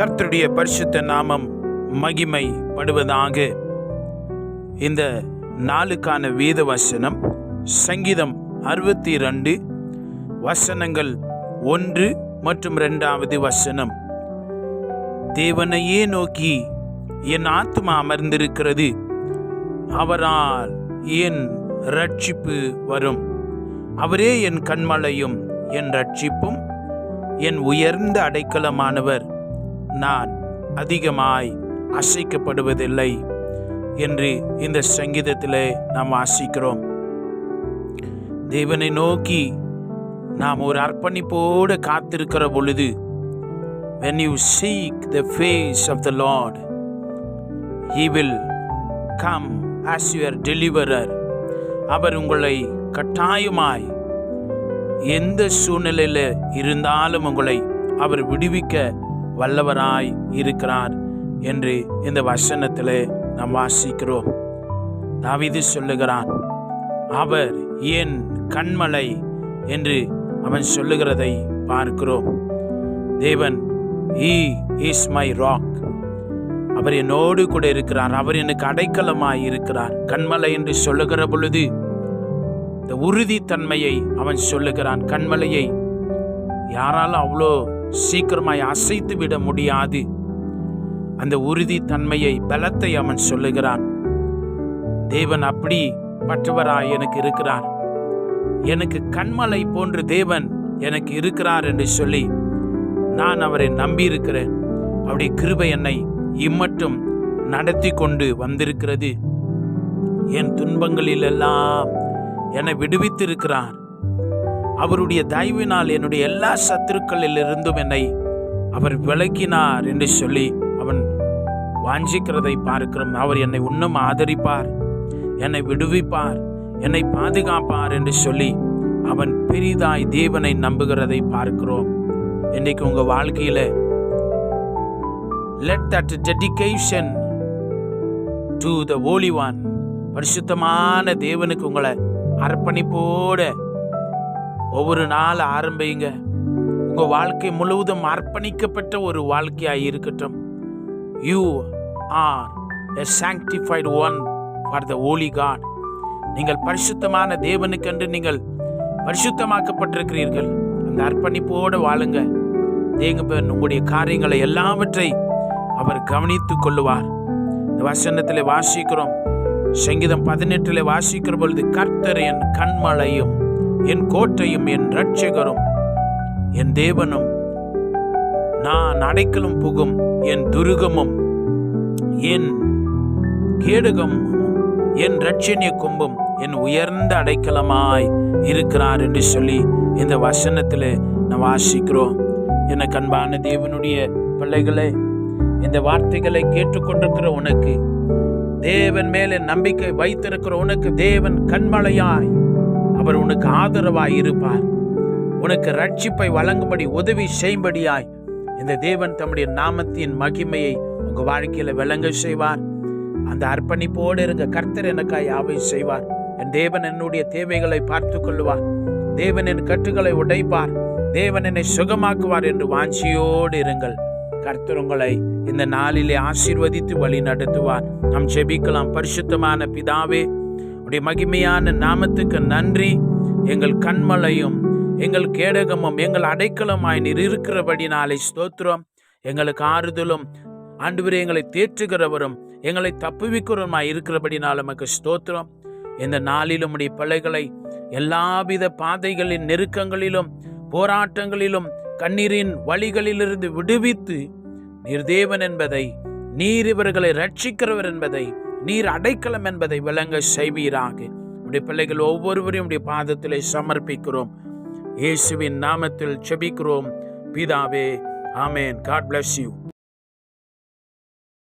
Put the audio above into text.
கர்த்தருடைய பரிசுத்த நாமம் மகிமைப்படுவதாக இந்த நாளுக்கான வேத வசனம் சங்கீதம் அறுபத்தி ரெண்டு வசனங்கள் ஒன்று மற்றும் இரண்டாவது வசனம். தேவனையே நோக்கி என் ஆத்மா அமர்ந்திருக்கிறது அவரால் என் ரட்சிப்பு வரும். அவரே என் கண்மலையும் என் ரட்சிப்பும் என் உயர்ந்த அடைக்கலமானவர். நான் அதிகமாய் அசைக்கப்படுவதில்லை என்று இந்த சங்கீதத்திலே நாம் வாசிக்கிறோம். தேவனை நோக்கி நாம் ஒரு அர்ப்பணிப்போடு காத்திருக்கிற பொழுது when you seek the face of the lord he will come as your deliverer அவர் உங்களை கட்டாயமாய் எந்த சூழ்நிலையில் இருந்தாலும் உங்களை அவர் விடுவிக்க வல்லவராய் இருக்கிறார் என்று இந்த வசனத்தில் நாம் வாசிக்கிறோம். தாவிது சொல்லுகிறான் அவர் என் கண்மலை என்று அவன் சொல்லுகிறதை பார்க்கிறோம். தேவன் ஈ இஸ் மை ராக் அவர் என்னோடு கூட இருக்கிறார் அவர் எனக்கு அடைக்கலமாய் இருக்கிறார். கண்மலை என்று சொல்லுகிற பொழுது இந்த உறுதித்தன்மையை அவன் சொல்லுகிறான். கண்மலையை யாராலும் அவ்வளோ சீக்கிரமாய் அசைத்து விட முடியாது. அந்த உறுதித்தன்மையை பலத்தை அவன் சொல்லுகிறான். தேவன் அப்படி பற்றவராய் எனக்கு இருக்கிறார். எனக்கு கண்மலை போன்று தேவன் எனக்கு இருக்கிறார் என்று சொல்லி நான் அவரை நம்பியிருக்கிறேன். அவருடைய கிருபை என்னை இம்மட்டும் நடத்தி கொண்டு வந்திருக்கிறது. என் துன்பங்களிலெல்லாம் என்னை விடுவித்திருக்கிறார். அவருடைய தயவினால் என்னுடைய எல்லா சத்துருக்களில் இருந்தும் என்னை அவர் விளக்கினார் என்று சொல்லி அவன் வாஞ்சிக்கிறதை பார்க்கிறோம். அவர் என்னை இன்னும் ஆதரிப்பார் என்னை விடுவிப்பார் என்னை பாதுகாப்பார் என்று சொல்லி அவன் பெரிதாய் தேவனை நம்புகிறதை பார்க்கிறோம். இன்னைக்கு உங்க வாழ்க்கையில let that dedication to the holy one பரிசுத்தமான தேவனுக்கு உங்களை அர்ப்பணிப்போட ஒவ்வொரு நாள் ஆரம்பிங்க. உங்க வாழ்க்கை முழுவதும் அர்ப்பணிக்கப்பட்ட ஒரு வாழ்க்கையாக இருக்கட்டும். You are a sanctified one for the holy God நீங்கள் பரிசுத்தமான தேவனுக்கென்று நீங்கள் பரிசுத்தமாக்கப்பட்டிருக்கிறீர்கள். அந்த அர்ப்பணிப்போடு வாழுங்க. தேங்கப்பன் உங்களுடைய காரியங்களை எல்லாவற்றை அவர் கவனித்துக் கொள்ளுவார். இந்த வசனத்தில் வாசிக்கிறோம். சங்கீதம் பதினெட்டில் வாசிக்கிற பொழுது கர்த்தர் என் கண்மலையும் என் கோட்டையும் என் ரட்சகரும் என் தேவனும் நான் அடைக்கலும் புகும் என் துருகமும் என் கேடுகம் என் ரட்சணிய கொம்பும் என் உயர்ந்த அடைக்கலமாய் இருக்கிறார் என்று சொல்லி இந்த வசனத்தில் நான் வாசிக்கிறோம். என கண்பான தேவனுடைய பிள்ளைகளே இந்த வார்த்தைகளை கேட்டுக்கொண்டிருக்கிற உனக்கு தேவன் மேலே நம்பிக்கை வைத்திருக்கிற உனக்கு தேவன் கண்மலையாய் அவர் உனக்கு ஆதரவாய் இருப்பார் உனக்கு ரட்சிப்பை வழங்கும்படி உதவி செய்யும்படியாய். இந்த தேவன் தம்முடைய நாமத்தின் மகிமையை உங்க வாழ்க்கையில விளங்க செய்வார். அந்த அர்ப்பணிப்போடு இருங்க. கர்த்தர் எனக்காய் யாவை செய்வார். என் தேவன் என்னுடைய தேவைகளை பார்த்து கொள்ளுவார். தேவன் என் கட்டுகளை உடைப்பார். தேவன் என்னை சுகமாக்குவார் என்று வாஞ்சியோடு இருங்கள். கர்த்தர் உங்களை இந்த நாளிலே ஆசீர்வதித்து வழி நடத்துவார். நாம் ஜெபிக்கலாம். பரிசுத்தமான பிதாவே உடைய மகிமையான நாமத்துக்கு நன்றி. எங்கள் கண்மலையும் எங்கள் கேடகமும் எங்கள் அடைக்கலமாய் நீர் இருக்கிறபடி நாளை ஸ்தோத்திரம். எங்களுக்கு ஆறுதலும் ஆண்டு எங்களை தேற்றுகிறவரும் எங்களை தப்புவிக்கிறவருமாய் இருக்கிறபடினால் நமக்கு ஸ்தோத்திரம். இந்த நாளிலும் உடைய பிள்ளைகளை எல்லாவித பாதைகளின் நெருக்கங்களிலும் போராட்டங்களிலும் கண்ணீரின் வழிகளிலிருந்து விடுவித்து நீர் தேவன் என்பதை நீர் இவர்களை ரட்சிக்கிறவர் என்பதை நீர் அடைக்கலம் என்பதை விளங்க செய்வீராக. உடைய பிள்ளைகள் ஒவ்வொருவரையும் உடைய பாதத்திலே சமர்ப்பிக்கிறோம். இயேசுவின் நாமத்தில் செபிக்கிறோம் பிதாவே ஆமேன். God bless you